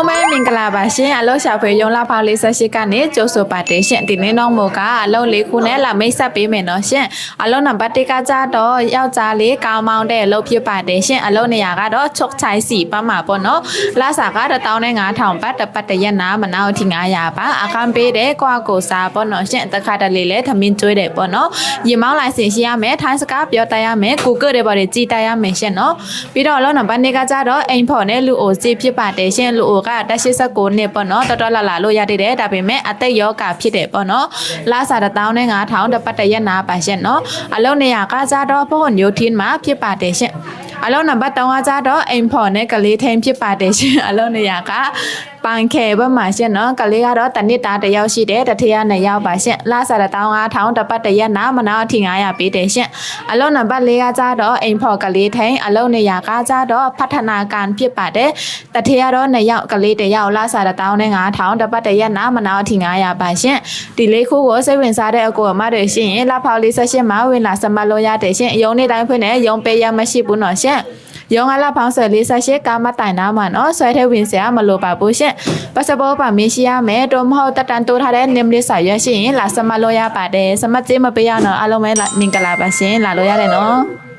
လုံးမဲမင်္ဂလာပါရှင်အလုံးရှာဖွေရုံလာဖောက်လေးဆက်ရှိကနေကြိုးဆိုပါတယ်ရှင်ဒီနေ့တော့မို့ကအလုံးလေးခုနဲ့လာမိတ်ဆက်ပေးမယ်နော်ရှင်အလုံးနံပါတ်1ကကြတော့ယောက်ျားလေးကောင်းမောင်းတဲ့အလုပ်ဖြစ်ပါတယ်ရှင်အလုံးနေရာကတော့ချုပ်ချိုင်စီပတ်မှာပေါ့နော်လာစာက15000ဘတ်တစ်ပတ်တရက်နာမနာအထိ900ပါအခန်းပေးတယ်ကွာကိုစားပေါ့နော်ရှင်တခါတလေလဲသမင်းကျွေးတယ်ပေါ့နော်ရေမောင်းလိုက်စင်ရှိရမယ်ထိုင်းစကားပြောတတ်ရမယ် Google တွေပေါ့တွေကြည်တတ်ရမယ်ရှင်နော်ပြီးတော့အလုံးနံပါတ်2ကကြတော့အိမ်ဖော်နဲ့လူအိုစီဖြစ်ပါတယ်ရှင်လူအိုကတက်89နှစ်ပေါ့နော်တော်တော်လာလာလို့ရသေးတယ်ဒါပေမဲ့အသက်ယောဂဖြစ်တယ်ပေါ့နော်လာစာ1000နဲ့9000တစ်ပတ်တရက်နာပါရှင်နော်အလုံးနေရာကကြတော့ဘုံညိုထင်းမှာဖြစ်ပါတယ်ရှင် အလုံးနံပါတ်3ကကြတော့အိမ်ဖော်နဲ့ကလေးထိန်ဖြစ်ပါတယ်ရှင်အလုံးနေရာကပန်ခဲဘက်မှာရှင်နော်ကလေးကတော့တနစ်သားတယောက်ရှိတယ်တထရနှစ်ယောက်ပါရှင်လစာ15000တပတ်တရက်နာမနာအထိ900ပေးတယ်ရှင်အလုံးနံပါတ်4ကကြတော့အိမ်ဖော်ကလေးထိန်အလုံးနေရာကကြတော့ပထနာကံဖြစ်ပါတယ်တထရတော့နှစ်ယောက်ကလေးတယောက်လစာ15000တပတ်တရက်နာမနာအထိ900ပါရှင်ဒီလေးခုကိုစိတ်ဝင်စားတဲ့အကိုအမတွေရှင်လဖောက်48မှာဝင်လာစမတ်လို့ရတယ်ရှင်ရုံနေ့တိုင်းဖွင့်နေရုံပေးရမရှိဘူးနော်ရှင်ရုံကလာဖောင်းဆွဲလေးဆက်ရှိကာမတိုင်နာမှာနော်ဆွဲထဲဝင်စရာမလိုပါဘူးရှင်ပတ်စပိုးပါမင်းရှိရမယ်တော့မဟုတ်တက်တန်တိုးထားတဲ့နင်းလေးစာရွက်ရှိရင်လာစမလို့ရပါတယ်စမတ်သေးမပေးရတော့အားလုံးပဲလာမင်္ဂလာပါရှင်လာလို့ရတယ်နော်